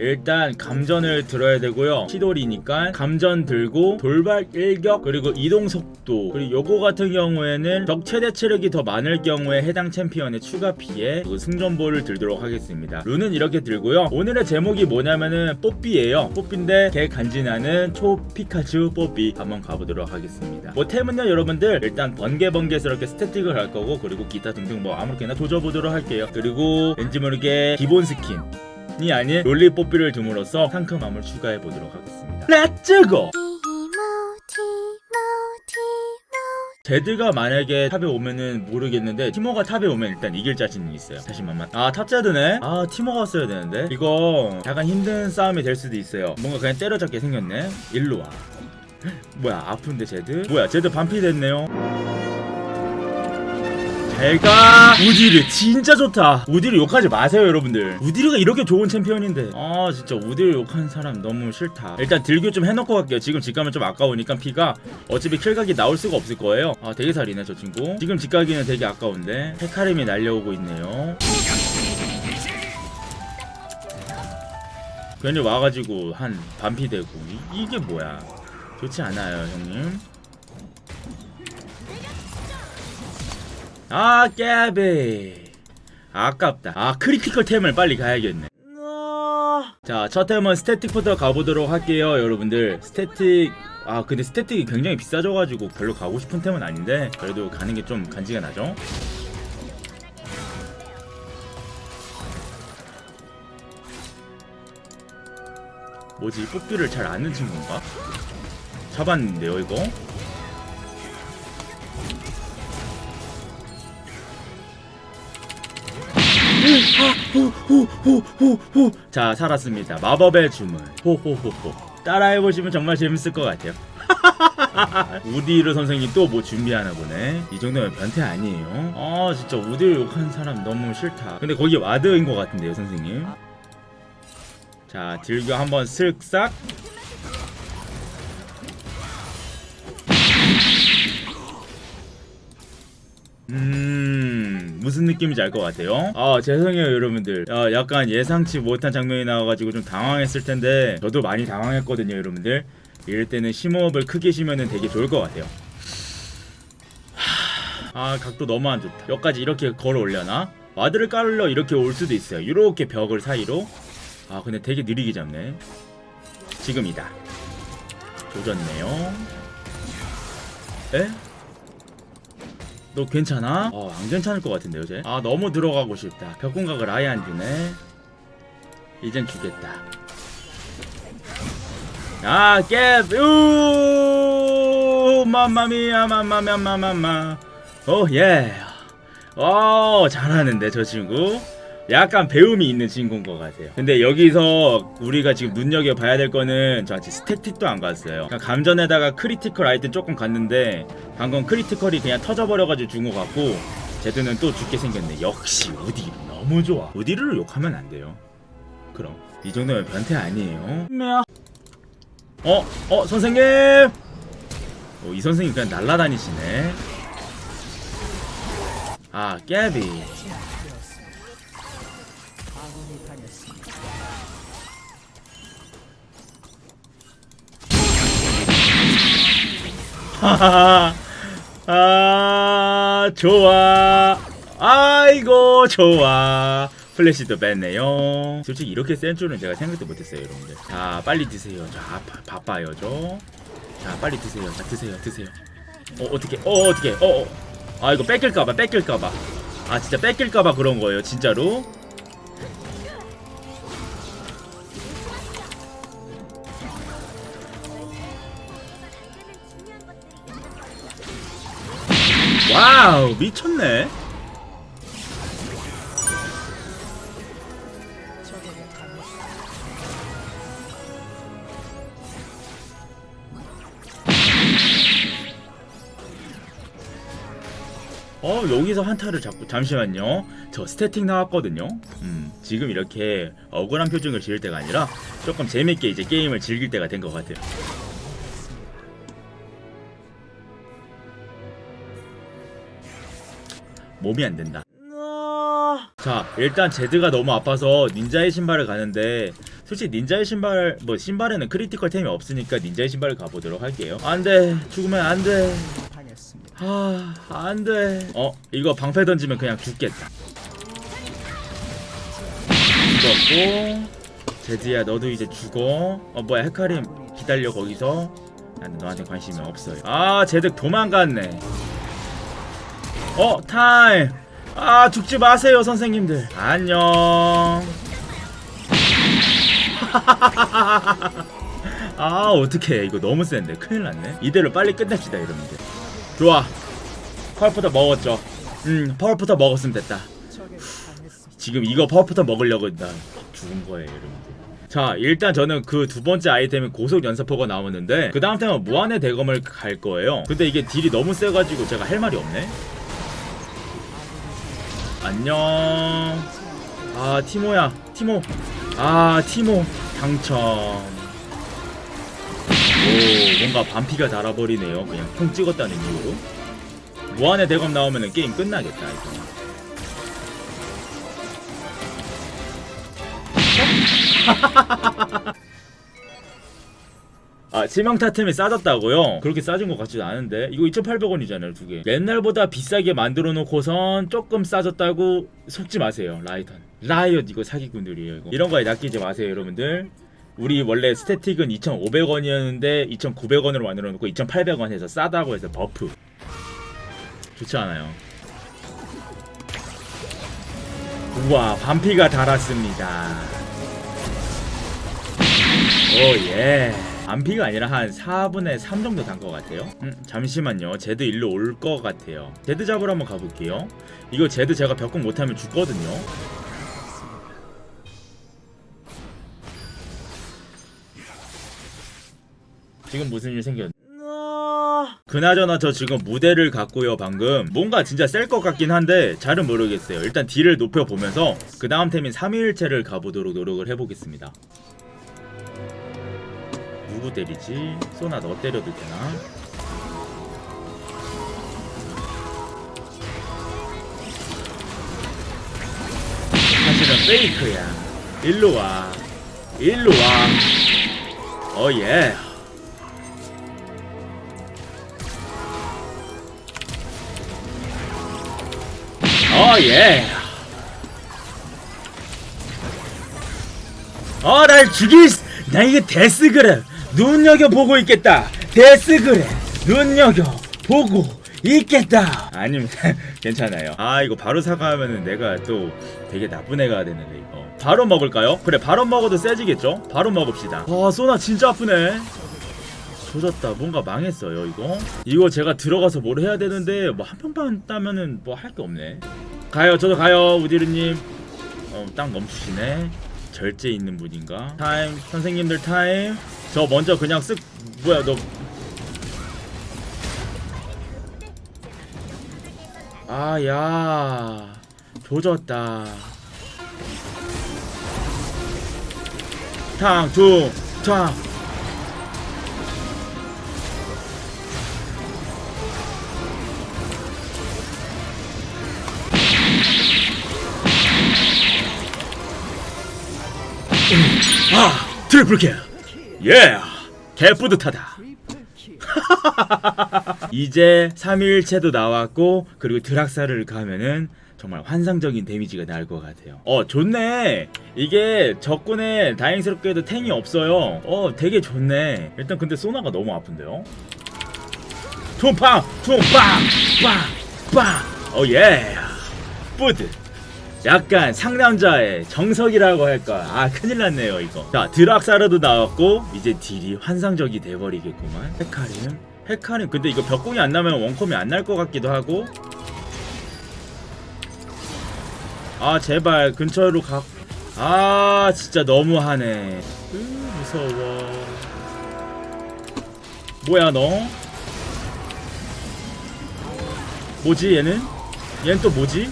일단 감전을 들어야 되고요. 시돌이니까 감전 들고 돌발 일격 그리고 이동 속도. 그리고 요거 같은 경우에는 적 최대 체력이 더 많을 경우에 해당 챔피언의 추가 피해 승전보를 들도록 하겠습니다. 룬은 이렇게 들고요. 오늘의 제목이 뭐냐면은 뽀삐예요. 뽀삐인데 개 간지나는 초 피카츄 뽀삐. 한번 가보도록 하겠습니다. 뭐 템은요 여러분들? 일단 번개번개스럽게 스태틱을 할 거고 그리고 기타 등등 뭐 아무렇게나 조져보도록 할게요. 그리고 왠지 모르게 기본 스킨 이 아닌 롤리 뽀삐를 둠으로써 상큼함을 추가해 보도록 하겠습니다. 렛츠고! 제드가 만약에 탑에 오면은 모르겠는데 티모가 탑에 오면 일단 이길 자신이 있어요. 잠시만만. 아 탑제드네. 아 티모가 왔어야 되는데 이거 약간 힘든 싸움이 될 수도 있어요. 뭔가 그냥 때려잡게 생겼네. 일로 와. 뭐야 아픈데 제드? 뭐야 제드 반피 됐네요. 잘가 우디르 진짜 좋다. 우디르 욕하지 마세요 여러분들. 우디르가 이렇게 좋은 챔피언인데. 아 진짜 우디르 욕하는 사람 너무 싫다. 일단 딜교 좀 해놓고 갈게요. 지금 집 가면 좀 아까우니까 피가 어차피 킬각이 나올 수가 없을 거예요. 아 되게 살이네 저 친구. 지금 집 가기는 되게 아까운데 헤카림이 날려오고 있네요. 괜히 와가지고 한 반피 되고. 이, 이게 뭐야? 좋지 않아요 형님 아 깨비. 아깝다. 아 크리티컬 템을 빨리 가야겠네. 자 첫 템은 스태틱부터 가보도록 할게요 여러분들. 스태틱 아 근데 스태틱이 굉장히 비싸져가지고 별로 가고 싶은 템은 아닌데 그래도 가는 게 좀 간지가 나죠? 뭐지? 뽑기를 잘 아는 친구인가? 잡았는데요 이거 호호호호호호 자 살았습니다. 마법의 주문. 호호호호. 따라해보시면 정말 재밌을 것 같아요. 우디르 선생님 또 뭐 준비하나 보네. 이 정도면 변태 아니에요. 아 진짜 우디르 욕하는 사람 너무 싫다. 근데 거기 와드인 것 같은데요 선생님? 자 딜교 한번 슥싹. 음 무슨 느낌인지 알 것 같아요. 아 죄송해요 여러분들. 아, 약간 예상치 못한 장면이 나와가지고 좀 당황했을 텐데 저도 많이 당황했거든요 여러분들. 이럴 때는 심호흡을 크게 쉬면은 되게 좋을 것 같아요. 하, 아 각도 너무 안 좋다. 여기까지 이렇게 걸어 올려나? 와드를 깔러 이렇게 올 수도 있어요. 이렇게 벽을 사이로? 아 근데 되게 느리게 잡네. 지금이다. 조졌네요. 에? 너 괜찮아? 어, 안 괜찮을 것 같은데요, 쟤? 아, 너무 들어가고 싶다. 벽 공각을 아예 안 주네. 이젠 주겠다. 아, 깨! 우! 맘마미야, 맘마미야, 맘마마. 오, 예. 어, 잘하는데, 저 친구. 약간 배움이 있는 친구인 것 같아요. 근데 여기서 우리가 지금 눈여겨 봐야 될 거는 저 아직 스태틱도 안 갔어요. 그냥 감전에다가 크리티컬 아이템 조금 갔는데 방금 크리티컬이 그냥 터져버려가지고 죽은 것 같고 제드는 또 죽게 생겼네. 역시 우디 너무 좋아. 우디를 욕하면 안 돼요. 그럼 이 정도면 변태 아니에요. 어? 어? 선생님! 어, 이 선생님 그냥 날라다니시네. 아, 깨비. 아, 좋아. 아이고, 좋아. 플래시도 뺐네요. 솔직히 이렇게 센 줄은 제가 생각도 못했어요, 여러분들. 자, 빨리 드세요. 자, 바, 바빠요, 저. 자, 빨리 드세요. 자, 드세요, 드세요. 어, 어떻게, 어, 어떻게, 어, 어. 아, 이거 뺏길까봐, 뺏길까봐. 아, 진짜 뺏길까봐 그런 거예요, 진짜로. 와우, 미쳤네. 어 여기서 한타를 잡고 잠시만요. 저 스태틱 나왔거든요. 음 지금 이렇게 억울한 표정을 지을 때가 아니라 조금 재밌게 이제 게임을 즐길 때가 된 것 같아요 몸이 안 된다. 자 일단 제드가 너무 아파서 닌자의 신발을 가는데 솔직히 닌자의 신발 뭐 신발에는 크리티컬 템이 없으니까 닌자의 신발을 가보도록 할게요. 안돼. 죽으면 안돼. 아 안돼. 어 이거 방패 던지면 그냥 죽겠다. 죽었고 제드야 너도 이제 죽어. 어 뭐야 헤카림 기다려 거기서. 나는 너한테 관심이 없어요. 아 제드 도망갔네 어 타임. 아 죽지 마세요 선생님들. 안녕. 아 어떡해. 이거 너무 센데. 큰일 났네. 이대로 빨리 끝냅시다 여러분들. 좋아. 파워푸터 먹었죠? 음 파워푸터 먹었으면 됐다. 지금 이거 파워푸터 먹으려고 나 죽은 거예요 여러분들. 자 일단 저는 그 두 번째 아이템이 고속 연사포가 나오는데 그 다음 템은 무한의 대검을 갈 거예요. 근데 이게 딜이 너무 세가지고 제가 할 말이 없네 안녕. 아 티모야 티모. 아 티모 당첨. 오 뭔가 반피가 달아버리네요. 그냥 통 찍었다는 이유로. 무한의 대검 나오면은 게임 끝나겠다 이거 아 치명타 템이 싸졌다고요? 그렇게 싸진 것 같지도 않은데. 이거 2,800원이잖아요 두 개. 옛날보다 비싸게 만들어 놓고선 조금 싸졌다고 속지 마세요 라이턴. 라이엇 이거 사기꾼들이에요 이거. 이런 거에 낚이지 마세요 여러분들. 우리 원래 스태틱은 2,500원이었는데 2,900원으로 만들어 놓고 2,800원 해서 싸다고 해서 버프. 좋지 않아요? 우와 반피가 달았습니다. 오예 반피가 아니라 한 4분의 3 정도 단 것 같아요. 음, 잠시만요. 제드 일로 올 것 같아요. 제드 잡으러 한번 가볼게요. 이거 제드 제가 벽공 못하면 죽거든요. 지금 무슨 일 생겼 그나저나 저 지금 무대를 갔고요 방금. 뭔가 진짜 셀 것 같긴 한데 잘은 모르겠어요. 일단 딜을 높여보면서 그 다음 템인 3일체를 가보도록 노력을 해보겠습니다 누구 때리지? 소나 너 때려도 되나? 사실은 페이크야. 일로 와. 일로 와. 어예. 어예. 어날 죽일 수- 나 이거 데스 그래 눈여겨 보고 있겠다. 데스 그래. 눈여겨 보고 있겠다. 아니면 괜찮아요. 아 이거 바로 사과하면은 내가 또 되게 나쁜 애가 되는데 이거. 바로 먹을까요? 그래 바로 먹어도 세지겠죠? 바로 먹읍시다. 아 소나 진짜 아프네. 조졌다. 뭔가 망했어요 이거. 이거 제가 들어가서 뭘 해야 되는데 뭐 한 평판 따면은 뭐 할 게 없네. 가요 저도 가요 우디르님. 어 딱 멈추시네 절제 있는 분인가? 타임 선생님들 타임. 저 먼저 그냥 쓱 뭐야 너. 아야. 조졌다. 탕투탕 아 트리플 킬 예! 개 뿌듯하다. 이제 3일체도 나왔고 그리고 드락사를 가면은 정말 환상적인 데미지가 날 것 같아요. 어 좋네. 이게 적군에 다행스럽게도 탱이 없어요. 어 되게 좋네. 일단 근데 소나가 너무 아픈데요? 툼팡 툼빵 빵빵. 어예 뿌드 약간 상남자의 정석이라고 할까. 아 큰일 났네요 이거. 자 드락사르도 나왔고 이제 딜이 환상적이 돼버리겠구만. 헤카림. 헤카림. 근데 이거 벽공이 안 나면 원컴이 안 날 것 같기도 하고. 아 제발 근처로 가 아 진짜 너무하네. 으 무서워. 뭐야 너? 뭐지 얘는? 얘는 또 뭐지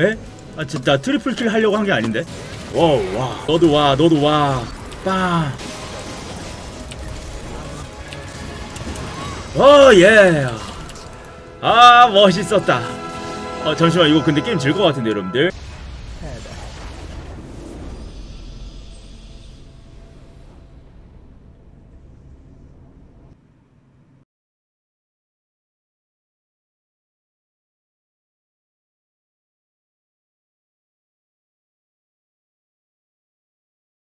에? 아 진짜 트리플 킬 하려고 한 게 아닌데. 와우 와. 너도 와. 너도 와. 빵. 어 예. 아 멋있었다. 어 잠시만 이거 근데 게임 질 것 같은데 여러분들